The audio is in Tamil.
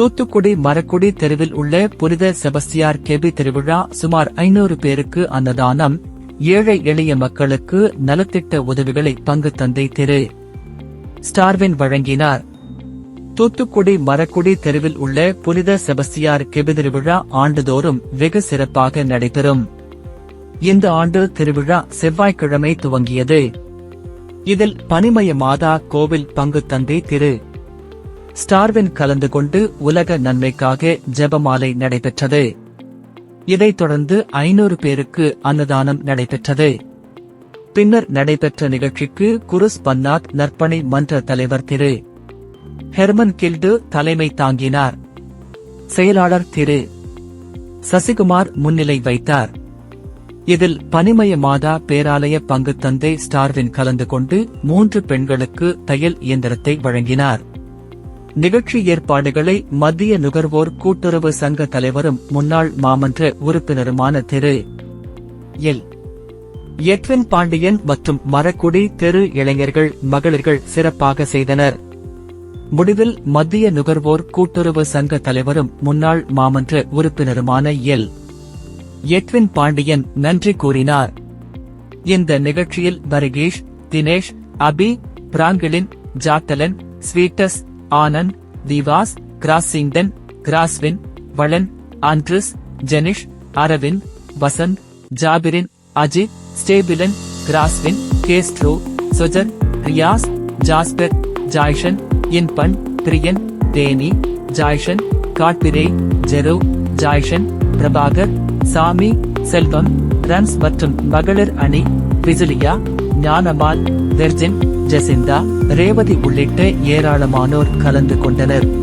தூத்துக்குடி மரக்குடி தெருவில் உள்ள புனித செபஸ்தியார் கெபி திருவிழா சுமார் ஐநூறு பேருக்கு அன்னதானம் ஏழை எளிய மக்களுக்கு நலத்திட்ட உதவிகளை பங்கு தந்தை திரு. ஸ்டார்வின் வழங்கினார். தூத்துக்குடி மரக்குடி தெருவில் உள்ள புனித செபஸ்தியார் கெபி திருவிழா ஆண்டுதோறும் வெகு சிறப்பாக நடைபெறும். இந்த ஆண்டு திருவிழா செவ்வாய்க்கிழமை துவங்கியது. இதில் பனிமய மாதா கோவில் பங்கு தந்தை திரு. ஸ்டார்வின் கலந்து கொண்டு உலக நன்மைக்காக ஜெபமாலை நடைபெற்றது. இதைத் தொடர்ந்து ஐநூறு பேருக்கு அன்னதானம் நடைபெற்றது. பின்னர் நடைபெற்ற நிகழ்ச்சிக்கு குருஸ் பன்னாத் நற்பணி மன்ற தலைவர் திரு. ஹெர்மன் கில்டு தலைமை தாங்கினார். செயலாளர் திரு. சசிகுமார் முன்னிலை வைத்தார். இதில் பனிமய மாதா பேராலய பங்கு தந்தை ஸ்டார்வின் கலந்து கொண்டு மூன்று பெண்களுக்கு தையல் இயந்திரத்தை வழங்கினார். நிகழ்ச்சி ஏற்பாடுகளை மத்திய நுகர்வோர் கூட்டுறவு சங்க தலைவரும் முன்னாள் மாமன்ற உறுப்பினருமான திரு. எல். எட்வின் பாண்டியன் மற்றும் மரக்குடி தெரு இளைஞர்கள் மகளிர்கள் சிறப்பாக செய்தனர். முடிவில் மத்திய நுகர்வோர் கூட்டுறவு சங்க தலைவரும் முன்னாள் மாமன்ற உறுப்பினருமான எல். எட்வின் பாண்டியன் நன்றி கூறினார். இந்த நிகழ்ச்சியில் Varikesh Dinesh Abi Franklin Jatalan Sweetus Anand Divas Crossington Croswin Valan Andris Jenish Aravind Vasanth Jabirin Ajith Stabilan Croswin Castro Sujan Riyas Jasper Joishan Inban Priyan Theni Joishan Godfrey Jero Joishan Prabhakar Sami Selvam runs மற்றும் மகளிர் அணி Vigilia Gnanamal Virgin Jacinta Revathi உள்ளிட்ட ஏராளமானோர் கலந்து கொண்டனர்.